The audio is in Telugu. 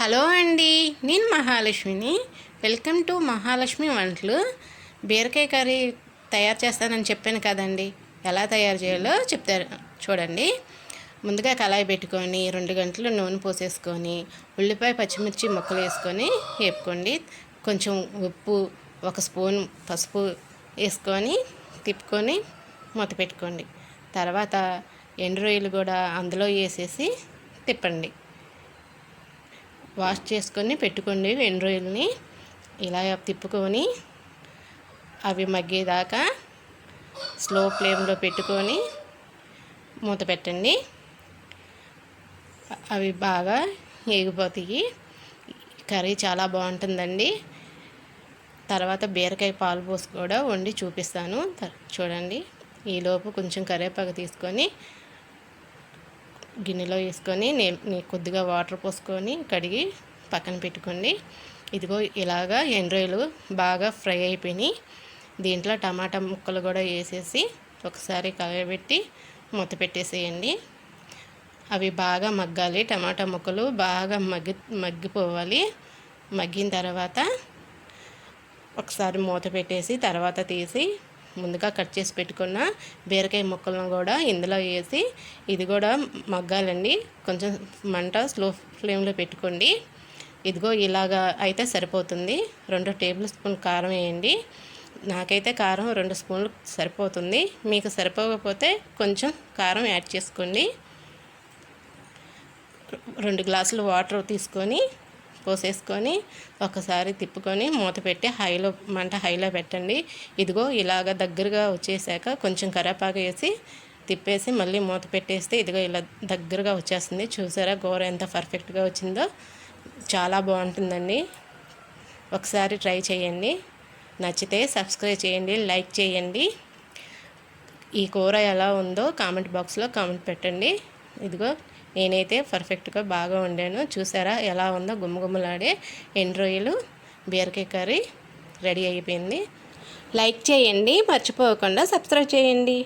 హలో అండి నేను మహాలక్ష్మిని. వెల్కమ్ టు మహాలక్ష్మి వంటలు. బీరకాయ కర్రీ తయారు చేస్తానని చెప్పాను కదండి. ఎలా తయారు చేయాలో చెప్తారు చూడండి. ముందుగా కళాయి పెట్టుకొని రెండు గంటలు నూనె పోసేసుకొని ఉల్లిపాయ పచ్చిమిర్చి ముక్కలు వేసుకొని వేపుకోండి. కొంచెం ఉప్పు ఒక స్పూన్ పసుపు వేసుకొని తిప్పుకొని మూత పెట్టుకోండి. తర్వాత ఎండు రొయ్యలు కూడా అందులో వేసేసి తిప్పండి. వాష్ చేసుకొని పెట్టుకోండి ఎండు ఇలా తిప్పుకొని అవి మగ్గేదాకా స్లో ఫ్లేమ్లో పెట్టుకొని మూత పెట్టండి. అవి బాగా ఎగిపోతాయి కర్రీ చాలా బాగుంటుందండి. తర్వాత బీరకాయ పాలు పోసి కూడా వండి చూపిస్తాను. చూడండి. ఈలోపు కొంచెం కరివేపాకు తీసుకొని గిన్నెలో వేసుకొని నే కొద్దిగా వాటర్ పోసుకొని కడిగి పక్కన పెట్టుకోండి. ఇదిగో ఇలాగా ఎండ్రాయిలు బాగా ఫ్రై అయిపోయినాయి. దీంట్లో టమాటా ముక్కలు కూడా వేసేసి ఒకసారి కలబెట్టి మూత పెట్టేసేయండి. అవి బాగా మగ్గాలి. టమాటా ముక్కలు బాగా మగ్గి మగ్గిపోవాలి. మగ్గిన తర్వాత ఒకసారి మూత పెట్టేసి తర్వాత తీసి ముందుగా కట్ చేసి పెట్టుకున్న బీరకాయ ముక్కలను కూడా ఇందులో వేసి ఇది కూడా మగ్గాలండి. కొంచెం మంట స్లో ఫ్లేమ్లో పెట్టుకోండి. ఇదిగో ఇలాగా అయితే సరిపోతుంది. రెండు టేబుల్ స్పూన్ కారం వేయండి. నాకైతే కారం రెండు స్పూన్లు సరిపోతుంది. మీకు సరిపోకపోతే కొంచెం కారం యాడ్ చేసుకోండి. రెండు గ్లాసులు వాటర్ తీసుకొని పోసేసుకొని ఒకసారి తిప్పుకొని మూత పెట్టి హైలో మంట హైలో పెట్టండి. ఇదిగో ఇలాగ దగ్గరగా వచ్చేసాక కొంచెం కరేపాకు వేసి తిప్పేసి మళ్ళీ మూత పెట్టేస్తే ఇదిగో ఇలా దగ్గరగా వచ్చేస్తుంది. చూసారా కూర ఎంత పర్ఫెక్ట్గా వచ్చిందో? చాలా బాగుంటుందండి. ఒకసారి ట్రై చేయండి. నచ్చితే సబ్స్క్రైబ్ చేయండి లైక్ చేయండి. ఈ కూర ఎలా ఉందో కామెంట్ బాక్స్లో కామెంట్ పెట్టండి. ఇదిగో నేనైతే పర్ఫెక్ట్గా బాగా వండాను. చూసారా ఎలా ఉందో గుమ్మగుమ్మలాడే ఎండు రొయ్యలు బీరకాయ కర్రీ రెడీ అయిపోయింది. లైక్ చేయండి మర్చిపోకుండా సబ్స్క్రైబ్ చేయండి.